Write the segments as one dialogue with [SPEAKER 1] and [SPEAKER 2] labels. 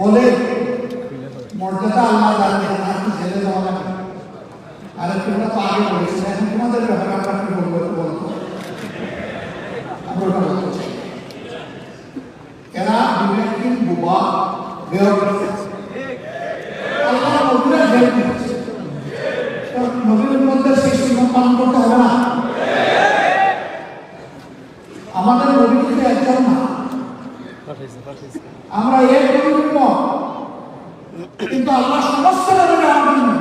[SPEAKER 1] বলে, মর্যাদা আল্লাহ জেলে আর তোমরা তো আগে বলেছি, এখন তোমাদের ব্যাপারে বলতো এরা বিবেকহীন বুবা নবীরা বের করেছে তো নবীর মধ্যে সেই সুন্নত পালন করতে হবে না আমাদের নবী কিন্তু একজন না। আমরা এক নবীর উম্মত। কিন্তু আল্লাহ সমস্ত নবীর আমাদের নবী।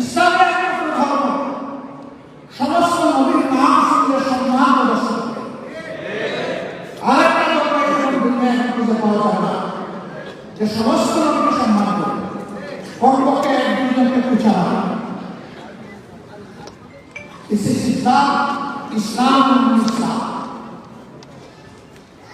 [SPEAKER 1] ইসলামের একমাত্র ধর্ম। সমস্ত নবীর নাম শুনলে সম্মান প্রদর্শন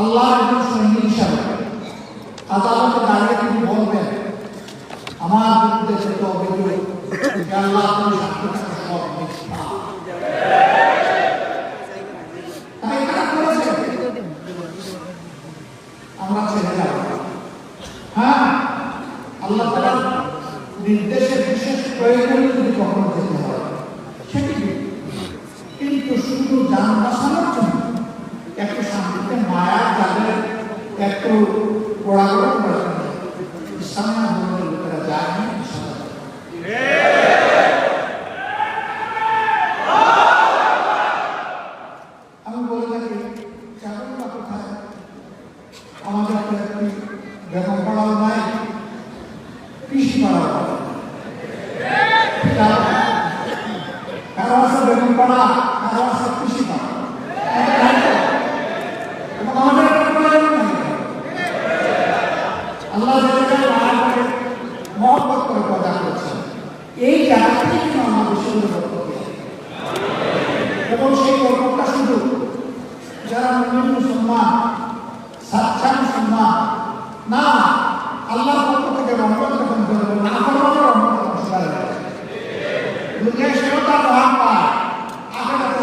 [SPEAKER 1] আল্লাহর একজন সৈনিক হিসাবে আদালতে দাঁড়িয়ে তিনি বলবেন, আমার বিরুদ্ধে যেত অভিযোগ আল্লাহ তুমি আমরা হ্যাঁ আল্লাহ বিশেষ প্রয়োজনে কিন্তু শুধু যান বাঁচানোর জন্য একটু শান্তিতে মায়ার যাদের একটু পোড়াগড়া প্রয়োজন ইসলামের আন্দোলনের লোকেরা ইসলামের আমি বলে থাকি, চাকরিটা কোথায়? আমাদের তো একটি বেতন পড়াও নাই, কৃষি পড়াও কারও আছে বেতন পড়া, কারও আছে কৃষি পড়া এটা নাই তো? এবং আমাদের একটা প্রয়োজন নাই আল্লাহ জানে মায়াকে মহব্বত করে প্রদান করছেন। এই জায়গাটি কিন্তু আমাদের সুন্দর এবং সেই কর্মটা শুধু যারা মুসলমান